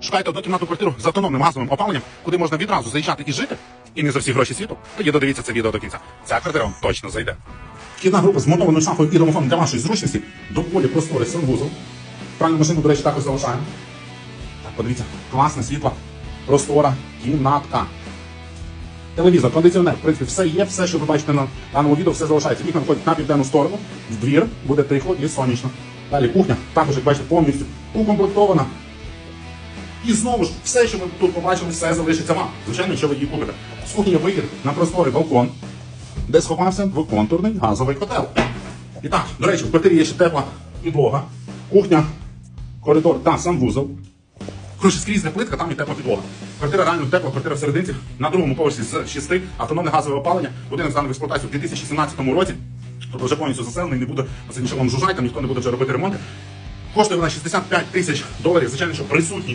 Шукаєте однокімнатну квартиру з автономним газовим опаленням, куди можна відразу заїжджати і жити, і не за всі гроші світу, тоді додивіться це відео до кінця. Ця квартира вам точно зайде. Вхідна група з монтованою шафою і домофоном для вашої зручності, доволі просторий санвузол. Пральну машину, до речі, також залишаємо. Так, подивіться, класне світло, простора, кімнатка. Телевізор, кондиціонер, в принципі, все є, все, що ви бачите на даному відео, все залишається. Вікна виходять на південну сторону, в двір, буде тихо і сонячно. Далі кухня, також, як бачите, повністю укомплектована. І знову ж, все, що ми тут побачили, все залишиться вам. Звичайно, якщо ви її купите. З кухні вихід на просторий балкон, де сховався двоконтурний газовий котел. І так, до речі, в квартирі є ще тепла підлога, кухня, коридор та санвузол. Коротше, скрізь не плитка, там і тепла підлога. Квартира реально тепла, квартира всерединці на другому поверсі з шести, автономне газове опалення. Будинок зданий в експлуатацію в 2017 році. Тобто вже повністю заселений, не буде нічого вам жужжать, ніхто не буде вже робити ремонти. Коштує вона 65 тисяч доларів. Звичайно, що присутній